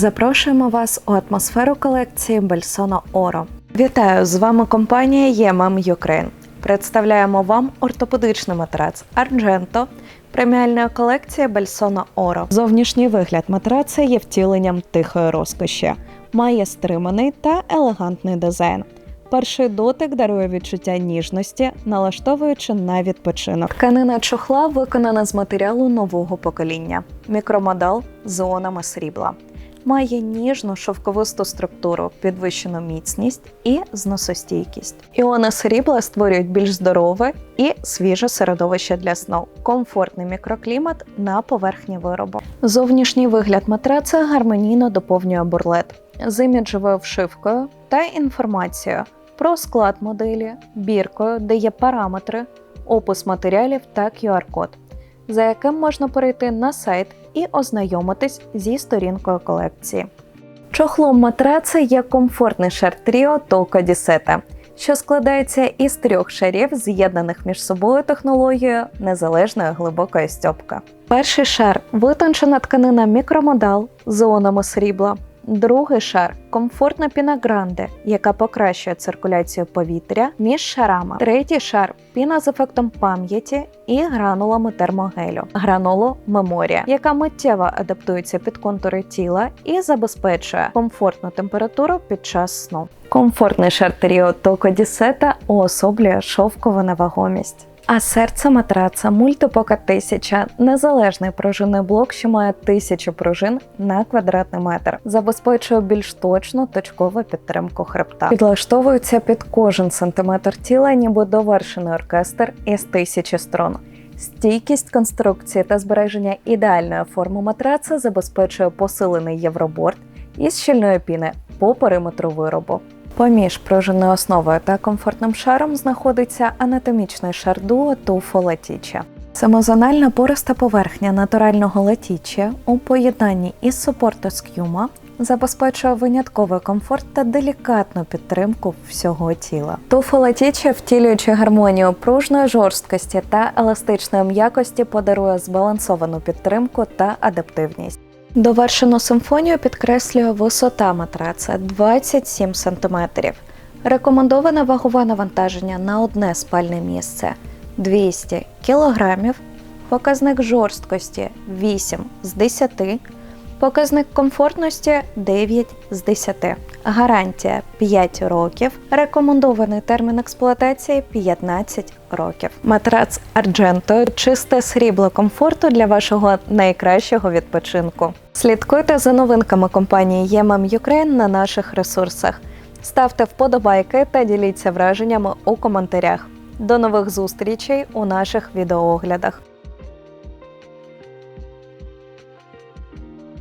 Запрошуємо вас у атмосферу колекції Бельсона Оро. Вітаю! З вами компанія EMM Ukraine. Представляємо вам ортопедичний матрац Argento преміальної колекції Бельсона Оро. Зовнішній вигляд матраца є втіленням тихої розкоші, має стриманий та елегантний дизайн. Перший дотик дарує відчуття ніжності, налаштовуючи на відпочинок. Тканина чохла виконана з матеріалу нового покоління, мікромодал з зонами срібла. Має ніжну шовковисту структуру, підвищену міцність і зносостійкість. Іони срібла створюють більш здорове і свіже середовище для сну, комфортний мікроклімат на поверхні виробу. Зовнішній вигляд матраца гармонійно доповнює бурлет з іміджевою вшивкою та інформацією про склад моделі, біркою, де є параметри, опис матеріалів та QR-код, за яким можна перейти на сайт і ознайомитись зі сторінкою колекції. Чохлом матраца є комфортний шар Тріо толка Дісета, що складається із трьох шарів, з'єднаних між собою технологією незалежної глибокої стьопки. Перший шар витончена тканина мікромодал з зонами срібла. Другий шар комфортна піна гранде, яка покращує циркуляцію повітря між шарами. Третій шар піна з ефектом пам'яті і гранулами термогелю. Гранулу меморія, яка миттєво адаптується під контури тіла і забезпечує комфортну температуру під час сну. Комфортний шар Toco Diseta уособлює шовкову невагомість. А серце матраца мультипока 1000 – незалежний пружинний блок, що має тисячу пружин на квадратний метр, забезпечує більш точну точкову підтримку хребта. Підлаштовується під кожен сантиметр тіла, ніби довершений оркестр із тисячі струн. Стійкість конструкції та збереження ідеальної форми матраца забезпечує посилений євроборд із щільної піни по периметру виробу. Поміж пружинною основою та комфортним шаром знаходиться анатомічний шар дуо туфо латіче. Самозональна пориста поверхня натурального латіче у поєднанні із супорту скюма забезпечує винятковий комфорт та делікатну підтримку всього тіла. Туфо латіче, втілюючи гармонію пружної жорсткості та еластичної м'якості, подарує збалансовану підтримку та адаптивність. Довершену симфонію підкреслює висота матраца 27 см. Рекомендоване вагове навантаження на одне спальне місце 200 кг, показник жорсткості 8 з 10, показник комфортності 9 з 10. Гарантія 5 років. Рекомендований термін експлуатації 15 років. Матрац Argento – чисте срібло комфорту для вашого найкращого відпочинку. Слідкуйте за новинками компанії EMM Ukraine на наших ресурсах. Ставте вподобайки та діліться враженнями у коментарях. До нових зустрічей у наших відеооглядах.